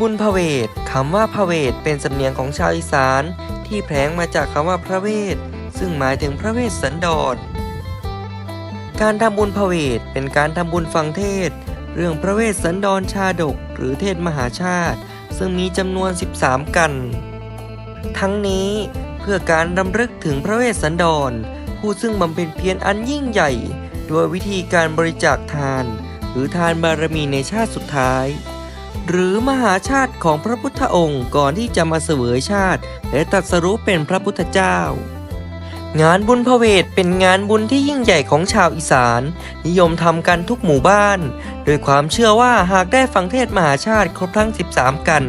บุญพเวทคำว่าพเวทเป็นสำเนียงของชาวอีสาน ที่แพลงมาจากคำว่าพระเวท ซึ่งหมายถึงพระเวสสันดร การทำบุญพเวทเป็นการทำบุญฟังเทศ เรื่องพระเวสสันดรชาดก หรือเทศมหาชาติ ซึ่งมีจำนวน 13 กัน ทั้งนี้เพื่อการรำลึกถึงพระเวสสันดร ผู้ซึ่งบำเพ็ญเพียรอันยิ่งใหญ่ ด้วยวิธีการบริจาคทาน หรือทานบารมีในชาติสุดท้าย หรือมหาชาติของพระพุทธองค์ก่อนที่จะมาเสวยชาติ และตรัสรู้เป็นพระพุทธเจ้า งานบุญพระเวทเป็นงานบุญที่ยิ่งใหญ่ของชาวอีสาน นิยมทำกันทุกหมู่บ้าน โดยความเชื่อว่าหากได้ฟังเทศมหาชาติครบทั้ง 13 กัน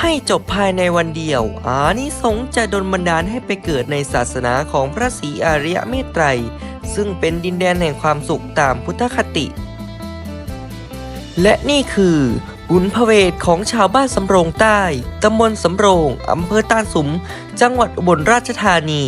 ให้จบภายในวันเดียว อานิสงส์จะดลบันดาลให้ไปเกิดในศาสนาของพระศรีอริยเมตไตร ซึ่งเป็นดินแดนแห่งความสุขตามพุทธคติ และนี่คือ บุญพเวทของชาวบ้านสำโรงใต้ ตำบลสำโรง อำเภอตานสุม จังหวัดอุบลราชธานี